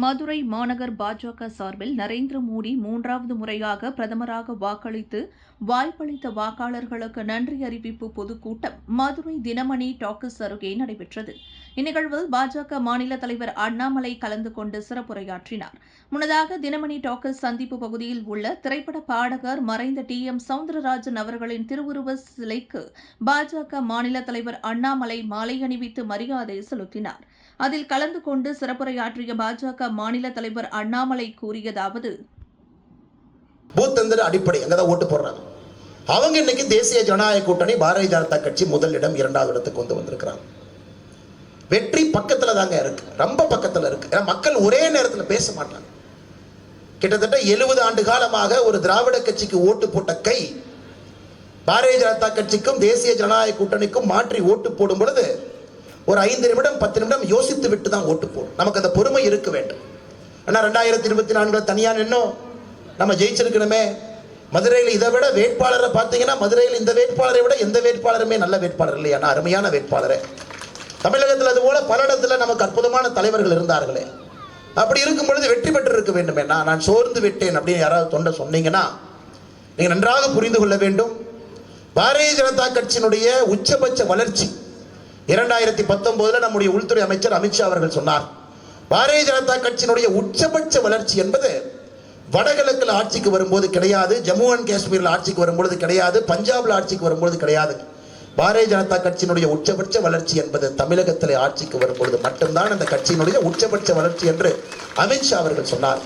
மதுரை மாநகர் பாஜக சார்பில் நரேந்திர மோடி மூன்றாவது முறையாக பிரதமராக வாக்களித்து வாய்ப்பளித்த வாக்காளர்களுக்கு நன்றி அறிவிப்பு பொதுக்கூட்டம் மதுரை தினமணி டாக்கஸ் அருகே நடைபெற்றது. இந்நிகழ்வில் பாஜக மாநில தலைவர் அண்ணாமலை கலந்து கொண்டு சிறப்புரையாற்றினார். முன்னதாக தினமணி டாக்கஸ் சந்திப்பு பகுதியில் உள்ள திரைப்பட பாடகர் மறைந்த டி. எம். சவுந்தரராஜன் அவர்களின் திருவுருவ சிலைக்கு பாஜக மாநில தலைவர் அண்ணாமலை மாலை அணிவித்து மரியாதை செலுத்தினார். அதில் கலந்து கொண்டு சிறப்புரையாற்றிய பாஜக மாநில தலைவர் அண்ணாமலை கூறியதாவது பூத்தந்திர அடிப்படை அடிப்படை அங்கதான் ஓட்டு போடுறாங்க. அவங்க இன்னைக்கு தேசிய ஜனநாயக கூட்டணி பாரதிய ஜனதா கட்சி முதலிடம் இரண்டாவது இடத்துக்கு கொண்டு வந்திருக்கிறாங்க. வெற்றி பக்கத்துல தாங்க இருக்கு. ரொம்ப பக்கத்துல இருக்கு. ஏன்னா மக்கள் ஒரே நேரத்தில் பேச மாட்டாங்க. கிட்டத்தட்ட எழுபது ஆண்டு காலமாக ஒரு திராவிட கட்சிக்கு ஓட்டு போட்ட கை பாரதிய ஜனதா கட்சிக்கும் தேசிய ஜனநாயக கூட்டணிக்கும் மாற்றி ஓட்டு போடும் பொழுது ஒரு ஐந்து நிமிடம் பத்து நிமிடம் யோசித்து விட்டு தான் ஓட்டு போடும் நமக்கு அந்த பொறுமை இருக்க வேண்டும். ஆனால் ரெண்டாயிரத்தி இருபத்தி நான்கில் தனியாக நின்னோம். நம்ம ஜெயிச்சிருக்கணுமே. மதுரையில் இதை விட வேட்பாளரை பார்த்தீங்கன்னா மதுரையில் இந்த வேட்பாளரை விட எந்த வேட்பாளருமே நல்ல வேட்பாளர் இல்லையா? நான் அருமையான வேட்பாளரே. தமிழகத்தில் அது போல பல இடத்துல நமக்கு அற்புதமான தலைவர்கள் இருந்தார்களே. அப்படி இருக்கும் பொழுது வெற்றி பெற்று இருக்க வேண்டுமே. நான் நான் சோர்ந்து விட்டேன் அப்படின்னு யாராவது தொண்டை சொன்னீங்கன்னா நீங்கள் நன்றாக புரிந்து கொள்ள வேண்டும். பாரதிய ஜனதா கட்சியினுடைய உச்சபட்ச வளர்ச்சி இரண்டாயிரத்தி பத்தொன்பதுல நம்முடைய உள்துறை அமைச்சர் அமித்ஷா அவர்கள் சொன்னார் பாரதிய ஜனதா கட்சியினுடைய உச்சபட்ச வளர்ச்சி என்பது வடகிழக்கில் ஆட்சிக்கு வரும்போது கிடையாது ஜம்மு அண்ட் காஷ்மீரில் ஆட்சிக்கு வரும்பொழுது கிடையாது பஞ்சாபில் ஆட்சிக்கு வரும்பொழுது கிடையாது. பாரதிய ஜனதா கட்சியினுடைய உச்சபட்ச வளர்ச்சி என்பது தமிழகத்தில் ஆட்சிக்கு வரும்பொழுது மட்டும்தான் அந்த கட்சியினுடைய உச்சபட்ச வளர்ச்சி என்று அமித்ஷா அவர்கள் சொன்னார்.